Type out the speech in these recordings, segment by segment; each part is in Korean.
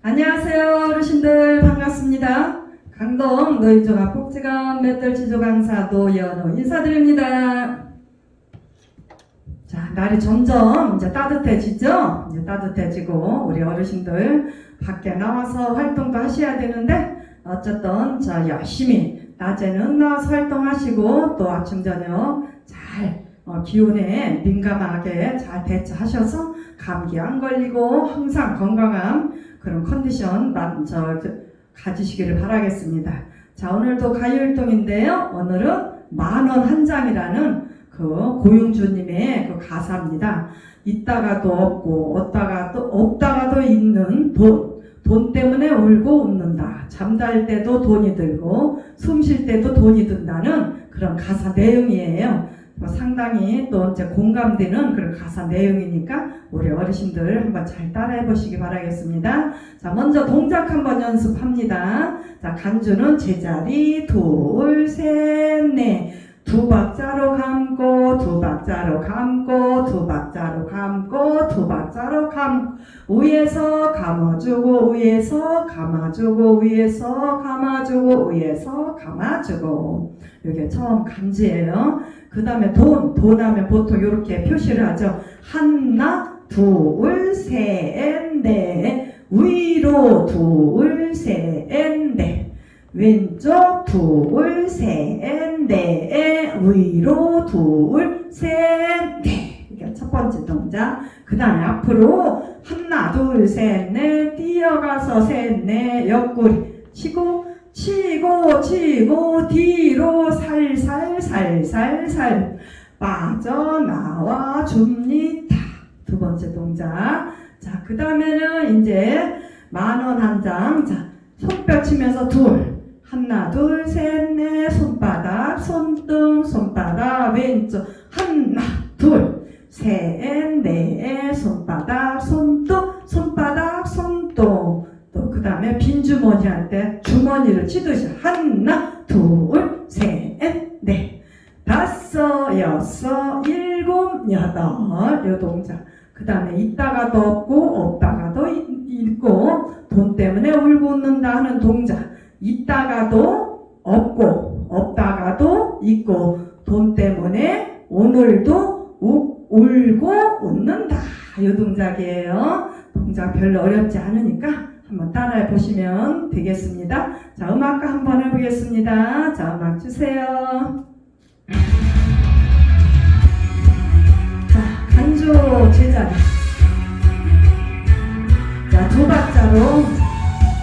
안녕하세요 어르신들 반갑습니다. 강동 노인종 합 복지관 맷돌 지조 강사 노연우 인사드립니다. 자 날이 점점 이제 따뜻해지죠. 이제 따뜻해지고 우리 어르신들 밖에 나와서 활동도 하셔야 되는데 어쨌든 자 열심히 낮에는 나와서 활동하시고 또 아침 저녁 잘 어, 기온에 민감하게 잘 대처하셔서 감기 안 걸리고 항상 건강한 그런 컨디션 만- 저, 저, 가지시기를 바라겠습니다. 자 오늘도 가요일동인데요. 오늘은 만원 한 장이라는 그 고용주님의 그 가사입니다. 있다가도 없고 없다가도 없다가도 있는 돈. 돈 때문에 울고 웃는다. 잠잘 때도 돈이 들고 숨 쉴 때도 돈이 든다는 그런 가사 내용이에요. 뭐 상당히 또 이제 공감되는 그런 가사 내용이니까 우리 어르신들 한번 잘 따라해 보시기 바라겠습니다. 자, 먼저 동작 한번 연습합니다. 자, 간주는 제자리 둘, 셋, 넷. 두 박자로 감고 두 박자로 감고 두 박자로 감고 두 박자로 감고 위에서 감아주고 위에서 감아주고 위에서 감아주고 위에서 감아주고 이게 처음 간지예요. 그 다음에 돈, 돈 하면 보통 이렇게 표시를 하죠. 하나, 둘, 셋, 넷. 위로 둘, 셋, 넷. 왼쪽 둘, 셋, 넷. 위로 둘, 셋, 넷. 이게 첫 번째 동작. 그 다음에 앞으로 하나, 둘, 셋, 넷. 뛰어가서 셋, 넷. 옆구리 치고 치고 치고 뒤로 살살 살살 살 빠져나와 줍니다. 두 번째 동작. 자, 그 다음에는 이제 만 원 한 장. 자, 손뼉 치면서 둘. 하나, 둘, 셋, 넷. 셋, 넷. 손바닥, 손등, 손바닥, 손등. 또그 다음에 빈 주머니 할 때 주머니를 치듯이 하나, 둘, 셋, 넷. 다섯, 여섯, 일곱, 여덟. 요 동작. 그 다음에 있다가도 없고 없다가도 있- 있고 돈 때문에 울고 웃는다 하는 동작. 있다가도 없고 없다가도 있고 돈 때문에 오늘도 우- 울고 웃는다. 이 동작이에요. 동작 별로 어렵지 않으니까 한번 따라해 보시면 되겠습니다. 자, 음악과 한번 해보겠습니다. 자, 음악 주세요. 자, 간주 제자리. 자, 두 박자로.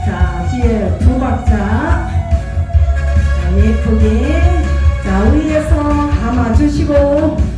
자, 뒤에 두 박자. 자, 예쁘게. 자, 위에서 감아주시고.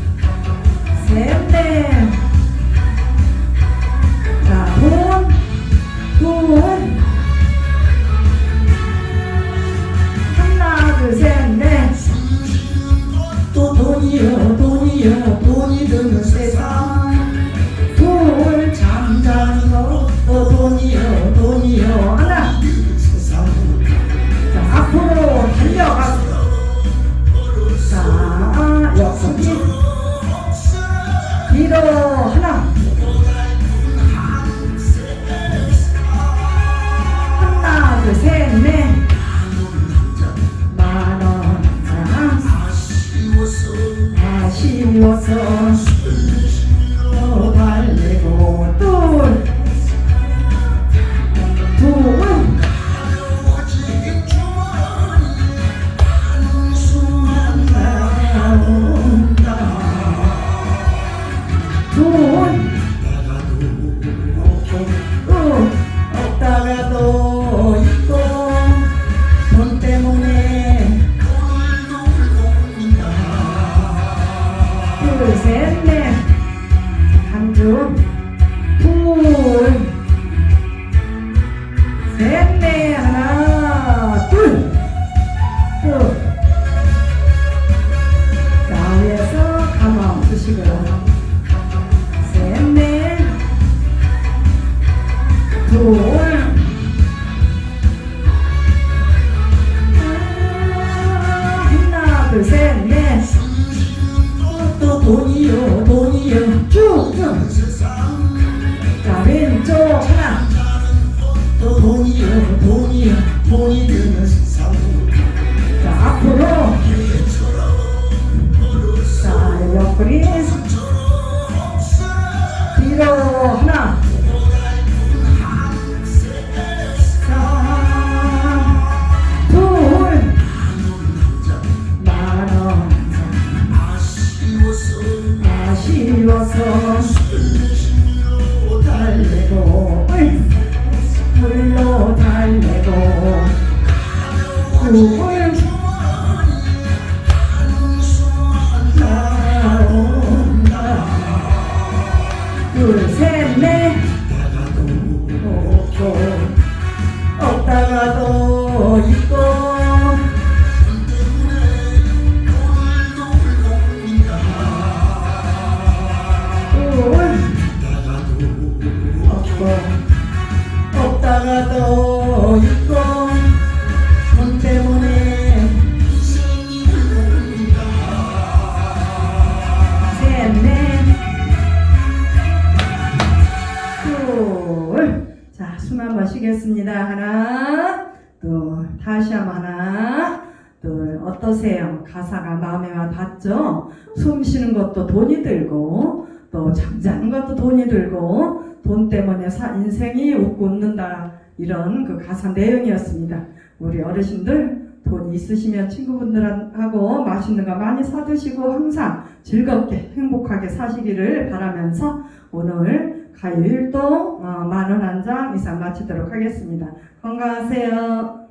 돈이요 รู้ 보겠습니다. 하나, 둘, 다시 한번 하나, 둘. 어떠세요? 가사가 마음에 와 닿죠? 숨 쉬는 것도 돈이 들고, 또 잠자는 것도 돈이 들고, 돈 때문에 사, 인생이 웃고 웃는다. 이런 그 가사 내용이었습니다. 우리 어르신들, 돈 있으시면 친구분들하고 맛있는 거 많이 사드시고 항상 즐겁게 행복하게 사시기를 바라면서 오늘 가요일동 어, 만원 한 장 이상 마치도록 하겠습니다. 건강하세요.